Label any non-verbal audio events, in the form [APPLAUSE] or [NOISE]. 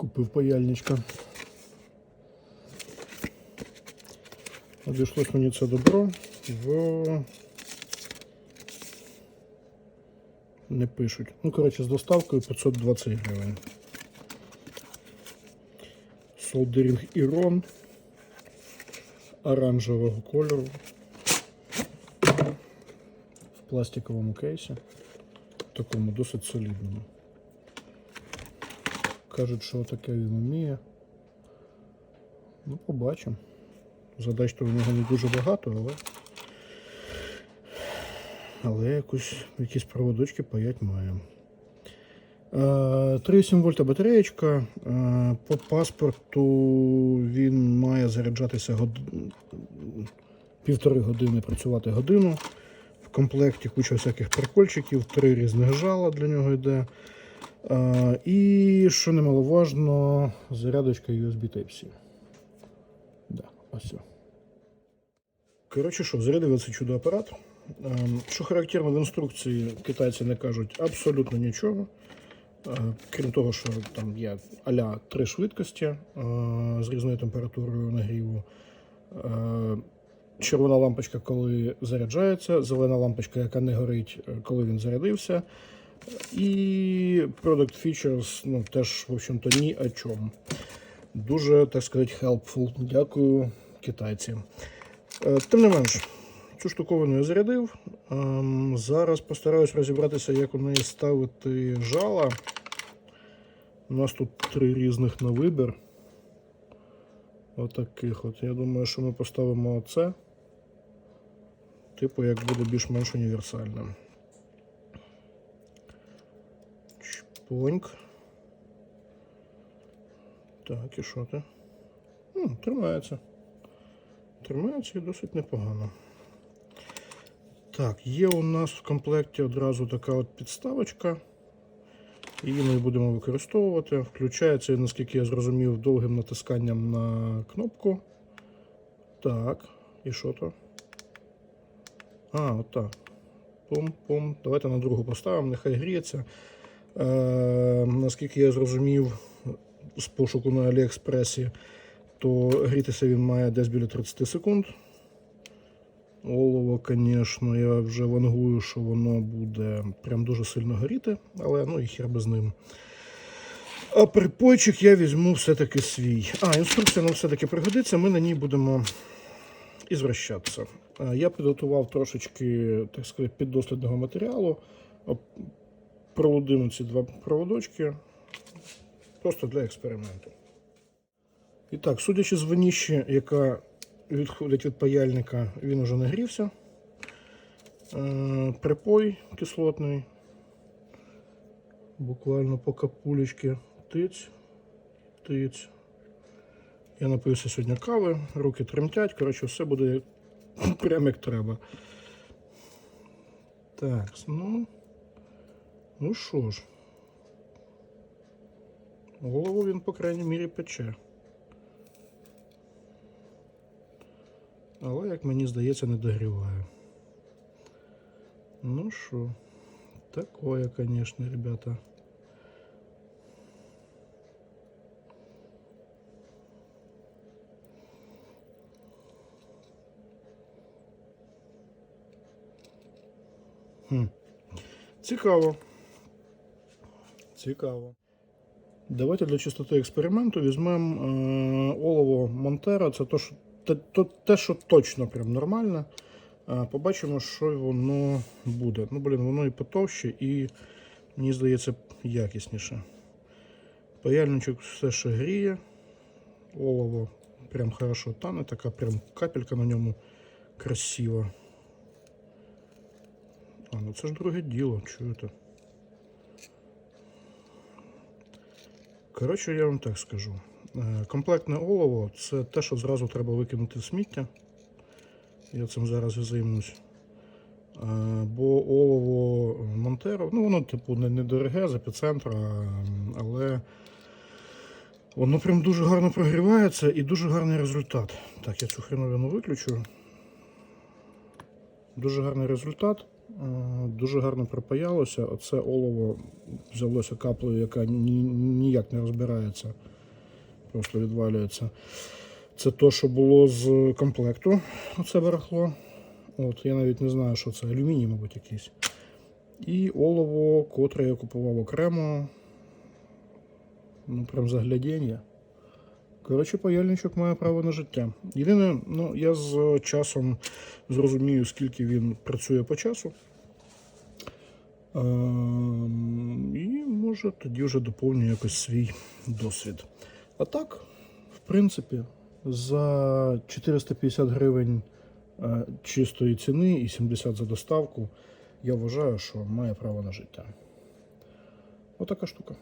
Купив паяльничка. Обійшлось мені це добро в. Не пишуть. Ну, коротше, з доставкою 520 гривень. Солдерінг Ірон оранжевого кольору в пластиковому кейсі, такому досить солідному. Кажуть, що таке він вміє. Ну, побачимо. Задач то в нього не дуже багато, але. Але якусь, якісь проводочки паять має. Е, 3,7 вольта батареєчка. Е, По паспорту він має заряджатися год... півтори години працювати годину. В комплекті куча всяких прикольчиків, три різних жала для нього йде. Е, І, що немаловажно, зарядочка USB Type-C. Да, ось. Коротше, що, зарядили цей чудо апарат. Ем, Що характерно в інструкції, китайці не кажуть абсолютно нічого. Е, Крім того, що там є аля три швидкості е, з різною температурою нагріву. Е, Червона лампочка, коли заряджається, зелена лампочка, яка не горить, е, коли він зарядився. І Product Features ну, теж, в общем-то, ні о чому. Дуже, так сказати, helpful. Дякую китайцям. Е, Тим не менш, цю штуковину я зарядив. Ем, Зараз постараюсь розібратися, як у неї ставити жала. У нас тут три різних на вибір. Отаких от. Я думаю, що ми поставимо оце. Типу, як буде більш-менш універсальним. Чпоньк. Так, і що ти? М, тримається. Тримається і досить непогано. Так, є у нас в комплекті одразу така от підставочка. Її ми будемо використовувати. Включається, наскільки я зрозумів, довгим натисканням на кнопку. Так, і що то? А, отак. Пум-пум. Давайте на другу поставимо, нехай гріється. Е, наскільки я зрозумів з пошуку на Аліекспресі, то грітися він має десь біля 30 секунд. Олово, звісно, я вже вангую, що воно буде прям дуже сильно горіти, але ну і хер без ним. А припойчик я візьму все-таки свій. А, інструкція нам все-таки пригодиться, ми на ній будемо ізвращатися. А, Я підготував трошечки, так сказати, піддослідного матеріалу. Проводимо ці два проводочки просто для експерименту. І так, судячи з ваніші, яка відходить від паяльника, він уже нагрівся. Е, Припой кислотний. Буквально по капулечки тиць, тиць. Я напився сьогодні кави, руки тремтять, коротше, все буде [LAUGHS] прямо як треба. Так, ну. Ну що ж. Голову він, по крайній мірі, пече. Але, як мені здається, не догріває. Ну що, такое, конечно, ребята. Хм. Цікаво. Цікаво. Давайте для чистоти експерименту візьмемо е, олово Монтера. Це то, що, те, то, те, що точно прям нормально. Е, побачимо, що воно буде. Ну, блін, воно і потовще, і, мені здається, якісніше. Паяльничок все ще гріє. Олово прям хорошо тане, така прям капелька на ньому красива. А, ну це ж друге діло, чуєте? Коротше, я вам так скажу. Е, Комплектне олово це те, що зразу треба викинути в сміття. Я цим зараз і займусь. Е, Бо олово Монтеро, ну воно, типу, не, не дороге з епіцентра, але воно прям дуже гарно прогрівається і дуже гарний результат. Так, я цю хреновину виключу. Дуже гарний результат. Дуже гарно припаялося. Оце олово взялося каплею, яка ні, ніяк не розбирається, просто відвалюється. Це то, що було з комплекту. Оце барахло. От, я навіть не знаю, що це. Алюміній, мабуть, якийсь. І олово, котре я купував окремо. Ну, прям заглядіння. Коротше, паяльничок має право на життя. Єдине, ну, я з часом зрозумію, скільки він працює по часу. Ем, і може тоді вже доповню якось свій досвід. А так, в принципі, за 450 гривень е, чистої ціни і 70 за доставку, я вважаю, що має право на життя. Отака штука.